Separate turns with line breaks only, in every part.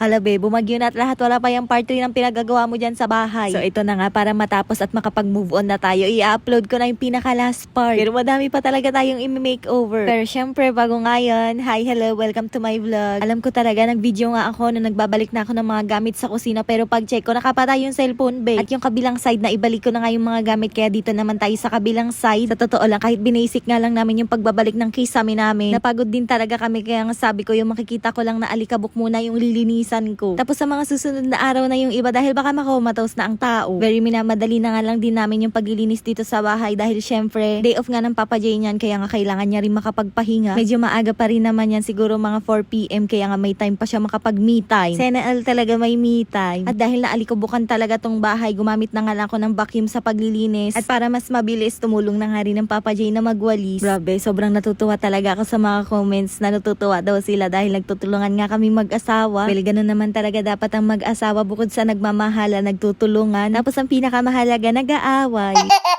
Hala be, bumagyo na at lahat wala pa yung part 3 ng pinagagawa mo dyan sa bahay. So ito na nga para matapos at makapag-move on na tayo, i-upload ko na yung pinaka last part. Pero madami pa talaga tayong i-makeover. Pero syempre, bago ngayon, hi, hello, welcome to my vlog. Alam ko talaga, nag-video nga ako na nagbabalik na ako ng mga gamit sa kusina pero pag check ko, nakapatay yung cellphone be. At yung kabilang side na ibalik ko na nga yung mga gamit kaya dito naman tayo sa kabilang side. Sa totoo lang, kahit binasic nga lang namin yung pagbabalik ng case namin namin, napagod din talaga kami kaya nga sabi ko yung makikita ko lang na alikabok muna yung lilinisan ko. Tapos sa mga susunod na araw na yung iba dahil baka makomatose na ang tao. Very minamadali na nga lang din namin yung paglilinis dito sa bahay dahil syempre day off nga ng Papa J niyan kaya nga kailangan niya rin makapagpahinga. Medyo maaga pa rin naman yan siguro mga 4pm kaya nga may time pa siya makapag me time. Senal talaga may me time. At dahil naalikubukan talaga tong bahay, gumamit na nga lang ako ng vacuum sa paglilinis. At para mas mabilis, tumulong na nga rin ng Papa J na magwalis. Grabe, sobrang natutuwa talaga ako sa mga comments na natutuwa daw sila dahil nagtutulungan nga kami mag-asawa. Well, ganun naman talaga dapat ang mag-asawa bukod sa nagmamahala, nagtutulungan. Tapos ang pinakamahalaga, nag-aaway.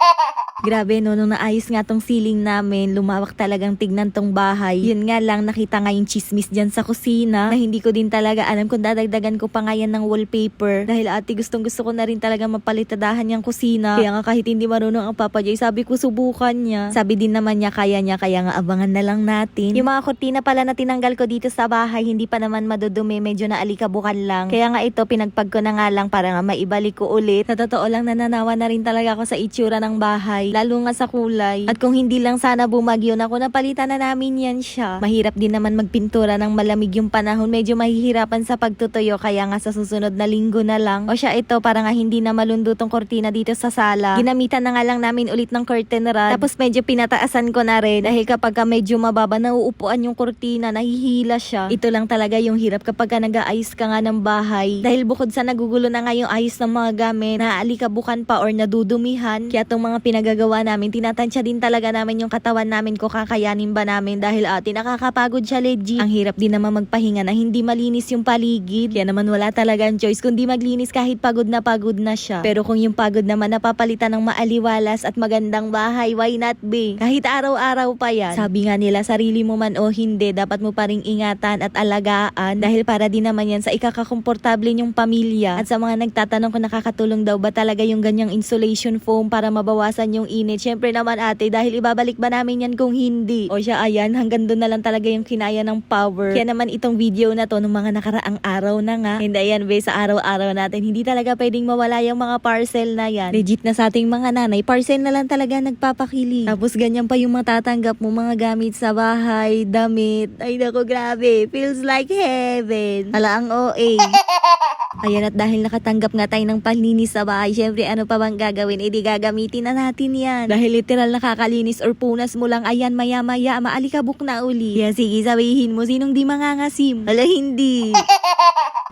Grabe no, nung naayos nga tong ceiling namin, lumawak talagang tignan tong bahay. Yun nga lang, nakita nga yung chismis dyan sa kusina na hindi ko din talaga alam kung dadagdagan ko pa nga yan ng wallpaper. Dahil ate, gustong gusto ko na rin talaga mapalitadahan yung kusina. Kaya nga kahit hindi marunong ang Papa Jay, sabi ko subukan niya. Sabi din naman niya kaya niya, kaya nga abangan na lang natin. Yung mga kurtina pala na tinanggal ko dito sa bahay, hindi pa naman madudumi, medyo naalikabukan lang. Kaya nga ito, pinagpag ko na nga lang para nga maibalik ko ulit. Sa totoo lang, nananawa na rin talaga ako sa itsura ng bahay, lalo nga sa kulay. At kung hindi lang sana bumagyo na ako, napalitan na namin yan siya. Mahirap din naman magpintura ng malamig yung panahon, medyo mahihirapan sa pagtutuyo, kaya nga sa susunod na linggo na lang. O siya ito, para nga hindi na malundo tong kortina dito sa sala. Ginamitan na nga lang namin ulit ng curtain rod. Tapos medyo pinataasan ko na rin dahil kapag ka medyo mababa, nauupuan yung kortina, nahihila siya. Ito lang talaga yung hirap kapag ka nag-aayos ka nga ng bahay. Dahil bukod sa nagugulo na nga yung ayos ng mga gamit, naaalikabukan pa or nadudumihan. Kaya tong mga pinagagawa namin, tinatansya din talaga namin yung katawan namin ko kakayanin ba namin dahil ate nakakapagod siya legit. Ang hirap din naman magpahinga na hindi malinis yung paligid. Kaya naman wala talagang choice kundi maglinis kahit pagod na pagod na siya. Pero kung yung pagod naman napapalitan ng maaliwalas at magandang bahay, why not be? Kahit araw-araw pa yan. Sabi nga nila, sarili mo man o hindi, dapat mo pa ring ingatan at alagaan dahil para din naman yan sa ikakakomportable niyong pamilya. At sa mga nagtatanong kung nakakatulong daw ba talaga yung ganyang insulation foam para mabawasan yung init. Syempre naman ate, dahil ibabalik ba namin yan kung hindi? O siya, ayan, hanggang doon na lang talaga yung kinaya ng power. Kaya naman itong video na to, nung mga nakaraang araw na nga, hindi yan be, sa araw-araw natin, hindi talaga pwedeng mawala yung mga parcel na yan. Legit na sa ating mga nanay, parcel na lang talaga nagpapakili. Tapos ganyan pa yung matatanggap mo mga gamit sa bahay, damit. Ay nako, grabe. Feels like heaven. Hala ang OA. Ayan at dahil nakatanggap nga tayo ng panlinis sa bahay, syempre ano pa bang gagawin? Di gagamitin na natin yan. Dahil literal nakakalinis or punas mo lang, ayan maya maya, maalikabok na uli. Kaya sige sabihin mo, sinong di mangangasim? Hala hindi.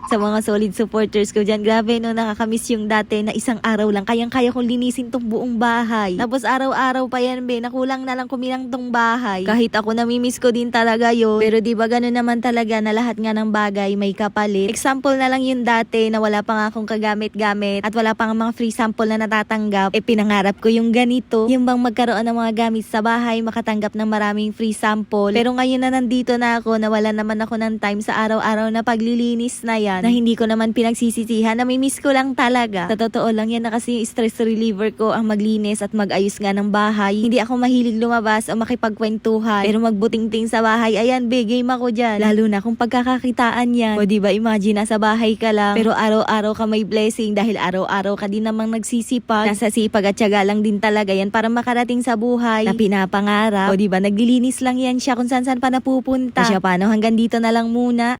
sa mga solid supporters ko dyan, grabe no, nakakamiss yung dati na isang araw lang, kayang-kaya kong linisin tong buong bahay. Tapos araw-araw pa yan be, nakulang na lang kumilang tong bahay. Kahit ako namimiss ko din talaga yun. Pero di ba ganun naman talaga na lahat nga ng bagay may kapalit. Example na lang yung dati na wala pa nga akong kagamit-gamit at wala pa nga mga free sample na natatanggap. Eh pinangarap ko yung ganito. Yung bang magkaroon ng mga gamit sa bahay, makatanggap ng maraming free sample. Pero ngayon na nandito na ako, nawala naman ako ng time sa araw-araw na paglilinis na yan. Na hindi ko naman pinagsisisihan, namimiss ko lang talaga. Sa totoo lang yan na kasi yung stress reliever ko ang maglinis at mag-ayos nga ng bahay. Hindi ako mahilig lumabas o makipagkwentuhan. Pero magbutingting sa bahay, ayan be, game ako dyan. Lalo na kung pagkakakitaan yan. O diba, imagine nasa bahay ka lang. Pero araw-araw ka may blessing dahil araw-araw ka din namang nagsisipag. Nasa sipag at syaga lang din talaga yan para makarating sa buhay na pinapangarap. O diba, naglilinis lang yan siya kung saan saan pa napupunta. O siya paano, hanggang dito na lang muna.